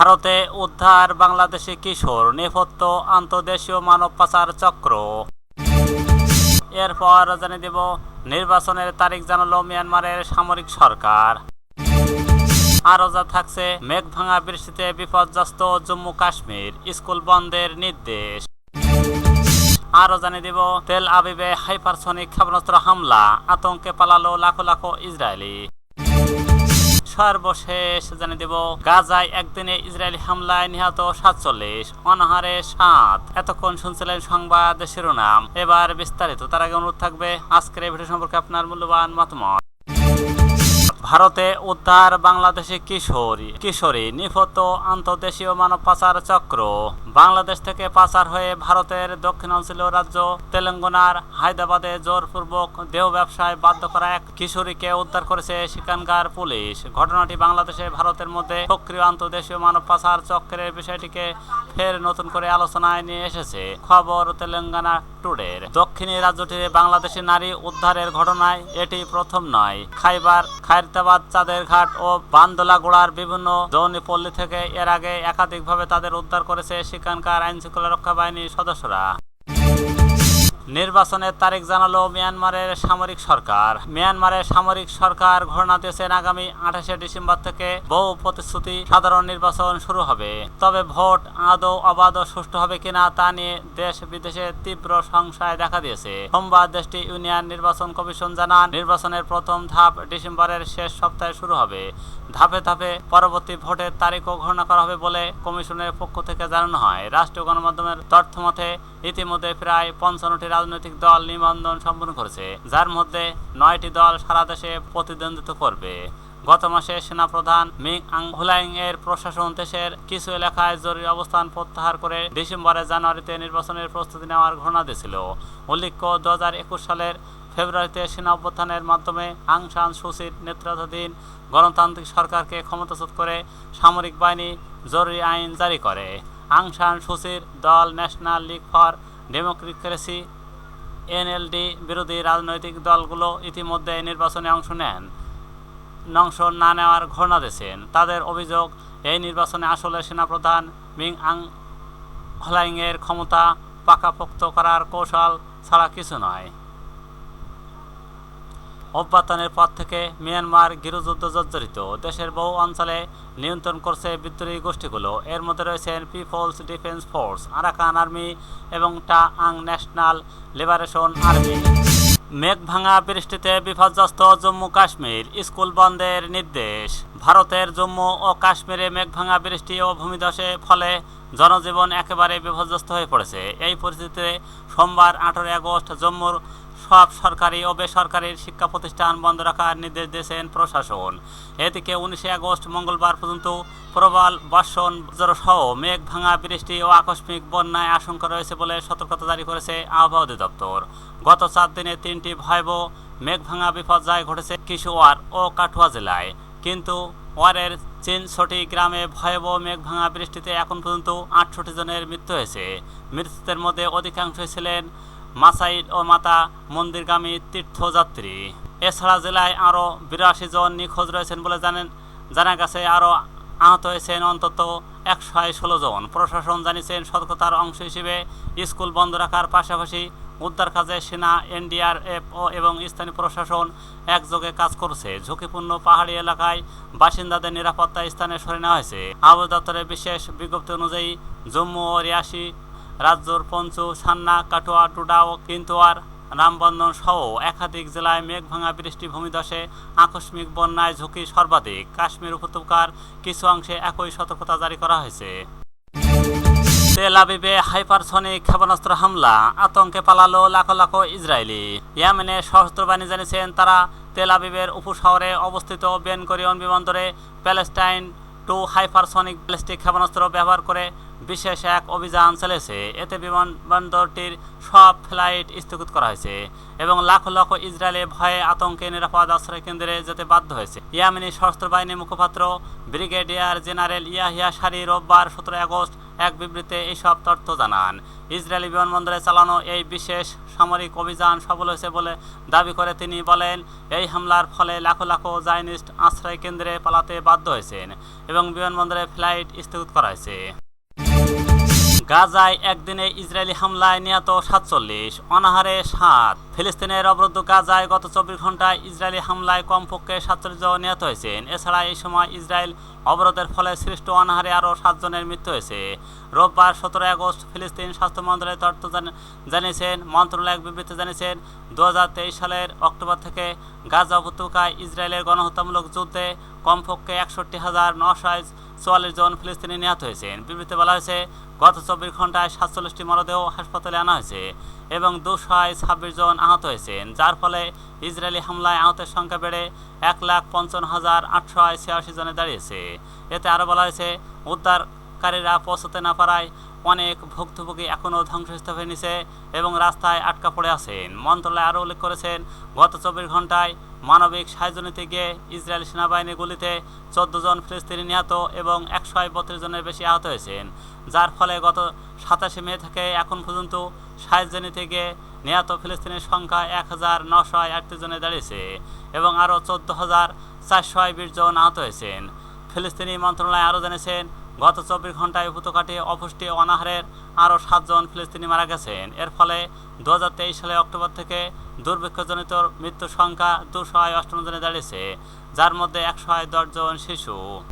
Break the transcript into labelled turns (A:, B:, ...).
A: ভারতে উদ্ধার বাংলাদেশি কিশোর, নেপথ্য আন্তর্দেশীয় মানব পাচার চক্র। এরপর জানিয়ে দেব, নির্বাচনের তারিখ জানালো মিয়ানমারের সামরিক সরকার। আরও যা থাকছে মেঘ ভাঙা বৃষ্টিতে বিপর্যস্ত জম্মু কাশ্মীর, স্কুল বন্ধের নির্দেশ। আরও জানিয়ে দিব, তেল আবিবে হাইপারসনিক ক্ষেপণাস্ত্র হামলা, আতঙ্কে পালালো লাখো লাখো ইসরায়েলি। সর্বশেষ জানিয়ে দেব, গাজায় একদিনে ইসরায়েলি হামলায় নিহত সাতচল্লিশ, অনাহারে সাত। এতক্ষণ শুনছিলেন সংবাদ শিরোনাম। এবার বিস্তারিত, তার আগে অনুরোধ থাকবে আজকের এই ভিডিও সম্পর্কে আপনার মূল্যবান মতামত। ভারতে উদ্ধার বাংলাদেশি কিশোরী কিশোরী নিহত আন্তর্দেশীয় মানব পাচার চক্র। বাংলাদেশ থেকে পাচার হয়ে ভারতের দক্ষিণাঞ্চলীয় রাজ্য তেলেঙ্গানার হায়দ্রাবাদে জোরপূর্বক দেহ ব্যবসায় বাধ্য করা এক কিশোরীকে উদ্ধার করেছে সেখানকার পুলিশ। ঘটনাটি বাংলাদেশে ভারতের মধ্যে সক্রিয় আন্তর্দেশীয় মানব পাচার চক্রের বিষয়টিকে ফের নতুন করে আলোচনায় নিয়ে এসেছে খবর তেলেঙ্গানা টুডের। দক্ষিণী রাজ্যটির বাংলাদেশি নারী উদ্ধারের ঘটনায় এটি প্রথম নয়। খাইবার, খায়রতাবাদ চাঁদের ঘাট ও বান্দোলাগোড়ার বিভিন্ন যৌনীপল্লী থেকে এর আগে একাধিকভাবে তাদের উদ্ধার করেছে সেখানকার আইন শৃঙ্খলা রক্ষা বাহিনীর সদস্যরা। নির্বাচনের তারিখ জানালো মিয়ানমারের সামরিক সরকার। মিয়ানমারের সামরিক সরকার ঘোষণা দিয়েছেন আগামী আঠাশে ডিসেম্বর থেকে বহু প্রতিশ্রুতি সাধারণ নির্বাচন শুরু হবে। তবে ভোট আদৌ অবাধ সুষ্ঠু হবে কিনা তা নিয়ে দেশ বিদেশে তীব্র সংশয় দেখা দিয়েছে। সোমবার দেশটি ইউনিয়ন নির্বাচন কমিশন জানান, নির্বাচনের প্রথম ধাপ ডিসেম্বরের শেষ সপ্তাহে শুরু হবে। ধাপে ধাপে পরবর্তী ভোটের তারিখও ঘোষণা করা হবে বলে কমিশনের পক্ষ থেকে জানানো হয়। রাষ্ট্রীয় গণমাধ্যমের তথ্য মতে ইতিমধ্যে প্রায় পঞ্চান্নটি রাজনৈতিক দল নিবন্ধন সম্পন্ন করেছে, যার মধ্যে নয়টি দল সারা দেশে প্রতিদ্বন্দ্বিতা করবে। গত মাসে সেনাপ্রধান মিং আং হুলাইং এর প্রশাসন দেশের কিছু এলাকায় জরুরি অবস্থান প্রত্যাহার করে ডিসেম্বরে জানুয়ারিতে নির্বাচনের প্রস্তুতি নেওয়ার ঘোষণা দিয়েছিল। উল্লেখ্য দু হাজার একুশ সালের ফেব্রুয়ারিতে সেনা অভ্যুত্থানের মাধ্যমে আং সান সুচির নেতৃত্বাধীন গণতান্ত্রিক সরকারকে ক্ষমতাচ্যুত করে সামরিক বাহিনী জরুরি আইন জারি করে। আং সান সুচির দল National League for Democracy NLD বিরোধী রাজনৈতিক দলগুলো ইতিমধ্যে নির্বাচনে অংশ নেন। অংশ না নেওয়ার ঘোষণা দিয়েছেন। তাদের অভিযোগ, এই নির্বাচনে আসলে সেনাপ্রধান মিং আং হলাইংয়ের ক্ষমতা পাকাপোক্ত করার কৌশল ছাড়া কিছু নয়। অভ্যর্থনের পর থেকে মিয়ানমার গৃহযুদ্ধ জর্জরিত। দেশের বহু অঞ্চলে নিয়ন্ত্রণ করছে বিদ্রোহী গোষ্ঠীগুলো। এর মধ্যে রয়েছেন people's defence force, Arakan army এবং টা আং ন্যাশনাল লিবারেশন আর্মি। মেঘ ভাঙা বৃষ্টিতে বিপর্যস্ত জম্মু কাশ্মীর, স্কুল বন্ধের নির্দেশ। ভারতের জম্মু ও কাশ্মীরে মেঘ ভাঙা বৃষ্টি ও ভূমিধসে ফলে জনজীবন একেবারে বিপর্যস্ত হয়ে পড়েছে। এই পরিস্থিতিতে সোমবার আঠারোই আগস্ট জম্মুর সব সরকারি ও বেসরকারি শিক্ষা প্রতিষ্ঠান বন্ধ রাখার নির্দেশ দিয়েছেন প্রশাসন। এদিকে উনিশে আগস্ট মঙ্গলবার পর্যন্ত প্রবল বর্ষণ সহ মেঘ ভাঙা, বৃষ্টি ও আকস্মিক বন্যায় আশঙ্কা রয়েছে বলে সতর্কতা জারি করেছে আবহাওয়া অধিদপ্তর। গত চার দিনে তিনটি ভয়াবহ মেঘ ভাঙা বিপর্যয় ঘটেছে কিশোয়ার ও কাঠুয়া জেলায়। কিন্তু ওয়ারের চিনছটি গ্রামে ভয়াবহ মেঘ ভাঙা বৃষ্টিতে এখন পর্যন্ত আটষট্টি জনের মৃত্যু হয়েছে। মৃত্যুদের মধ্যে অধিকাংশই ছিলেন মাসাইড ও মাতা মন্দিরগামী তীর্থযাত্রী। এছাড়া জেলায় আরও বিরাশি জন নিখোঁজ রয়েছেন বলে জানেন, জানা গেছে আরও আহত হয়েছেন অন্তত একশো ষোলো জন। প্রশাসন জানিয়েছেন, সতর্কতার অংশ হিসেবে স্কুল বন্ধ রাখার পাশাপাশি উদ্ধার কাজে সেনা, এনডিআরএফ ও এবং স্থানীয় প্রশাসন একযোগে কাজ করছে। ঝুঁকিপূর্ণ পাহাড়ি এলাকায় বাসিন্দাদের নিরাপত্তা স্থানে সরে নেওয়া হয়েছে। আবহাওয়া দপ্তরের বিশেষ বিজ্ঞপ্তি অনুযায়ী জম্মু ও রিয়াসি রাজ্যর পঞ্চু, সান্না, কাটোয়া, টুডা ও কিন্তুয়ার রামবন্ধন সহ একাধিক জেলায় মেঘ ভাঙা বৃষ্টি ভূমিধসে আকস্মিক বন্যায় ঝুঁকি সর্বাধিক। কাশ্মীর উপত্যকার কিছু অংশে একই সতর্কতা জারি করা হয়েছে। তেল আবিবে হাইপারসনিক ক্ষেপণাস্ত্র হামলা, আতঙ্কে পালালো লাখো লাখো ইসরায়েলি। ইয়েমেনে সশস্ত্র জানিয়েছেন, তারা তেল আবিবের উপশহরে অবস্থিত বেনকরিয়ন বিমানবন্দরে প্যালেস্টাইন টু হাইপারসনিক ব্যালিস্টিক ক্ষেপণাস্ত্র ব্যবহার করে বিশেষ এক অভিযান চলেছে এতে বিমানবন্দরটির সব ফ্লাইট স্থগিত করা হয়েছে এবং লাখ লাখ ইসরায়েলে ভয়ে আতঙ্কে নিরাপদ আশ্রয় কেন্দ্রে যেতে বাধ্য হয়েছে। ইয়ামিনী সশস্ত্র বাহিনীর মুখপাত্র ব্রিগেডিয়ার জেনারেল ইয়াহিয়া সারি রোববার সতেরো আগস্ট এক বিবৃতিতে এইসব তথ্য জানান। ইসরায়েলি বিমানবন্দরে চালানো এই বিশেষ সামরিক অভিযান সফল হয়েছে বলে দাবি করে তিনি বলেন, এই হামলার ফলে লাখো লাখো জাইনিস্ট আশ্রয় কেন্দ্রে পালাতে বাধ্য হয়েছেন এবং বিমানবন্দরে ফ্লাইট স্থগিত করা হয়েছে। গাজায় একদিনে ইসরায়েলি হামলায় নিহত সাতচল্লিশ, অনাহারে সাত। ফিলিস্তিনের অবরুদ্ধ গাজায় গত চব্বিশ ঘন্টায় ইসরায়েলি হামলায় কমপক্ষে সাতচল্লিশ জন নিহত হয়েছেন। এছাড়া এই সময় ইসরায়েল অবরোধের ফলে সৃষ্ট অনাহারে আরও সাতজনের মৃত্যু হয়েছে। রোববার সতেরো আগস্ট ফিলিস্তিন স্বাস্থ্য মন্ত্রণালয়ের তথ্য জানিয়েছেন মন্ত্রণালয় এক বিবৃতি জানিয়েছেন দু হাজার তেইশ সালের অক্টোবর থেকে গাজা উপত্যকায় ইসরায়েলের গণহত্যামূলক যুদ্ধে কমপক্ষে একষট্টি হাজার নশো চুয়াল্লিশ জন ফিলিস্তিনি নিহত হয়েছেন বিবৃতিতে বলা হয়েছে, গত চব্বিশ ঘন্টায় সাতচল্লিশটি মরদেহ হাসপাতালে আনা হয়েছে এবং দুশো ছাব্বিশ জন আহত হয়েছেন যার ফলে ইসরায়েলি হামলায় আহতের সংখ্যা বেড়ে এক লাখ পঞ্চান্ন হাজার আটশো ছিয়াশি জনে দাঁড়িয়েছে। এতে আরও বলা হয়েছে, উদ্ধারকারীরা পৌঁছতে না পারায় অনেক ভুক্তভোগী এখনও ধ্বংসস্তূপের নিচে এবং রাস্তায় আটকা পড়ে আছেন। মন্ত্রণালয় আরও উল্লেখ করেছেন, গত চব্বিশ ঘন্টায় মানবিক সাহায্য নিতে গিয়ে ইসরায়েল সেনাবাহিনী গুলিতে চোদ্দ জন ফিলিস্তিনি নিহত এবং একশো বত্রিশ জনের বেশি আহত হয়েছেন, যার ফলে গত সাতাশে মে থেকে এখন পর্যন্ত সাহায্য নিতে গিয়ে নিহত ফিলিস্তিনের সংখ্যা এক হাজার নশো আটত্রিশ জনে দাঁড়িয়েছে এবং আরও চোদ্দ হাজার চারশো বিশ জন আহত হয়েছেন। ফিলিস্তিনি মন্ত্রণালয় আরও জানিয়েছেন গত চব্বিশ ঘন্টায় উপত্যকাটি অপুষ্টি অনাহারের আরও সাতজন ফিলিস্তিনি মারা গেছেন। এর ফলে দু হাজার তেইশ সালে অক্টোবর থেকে দুর্ভিক্ষজনিত মৃত্যুর সংখ্যা দুশো আয় অষ্টম জনে দাঁড়িয়েছে, যার মধ্যে একশো দশ জন শিশু।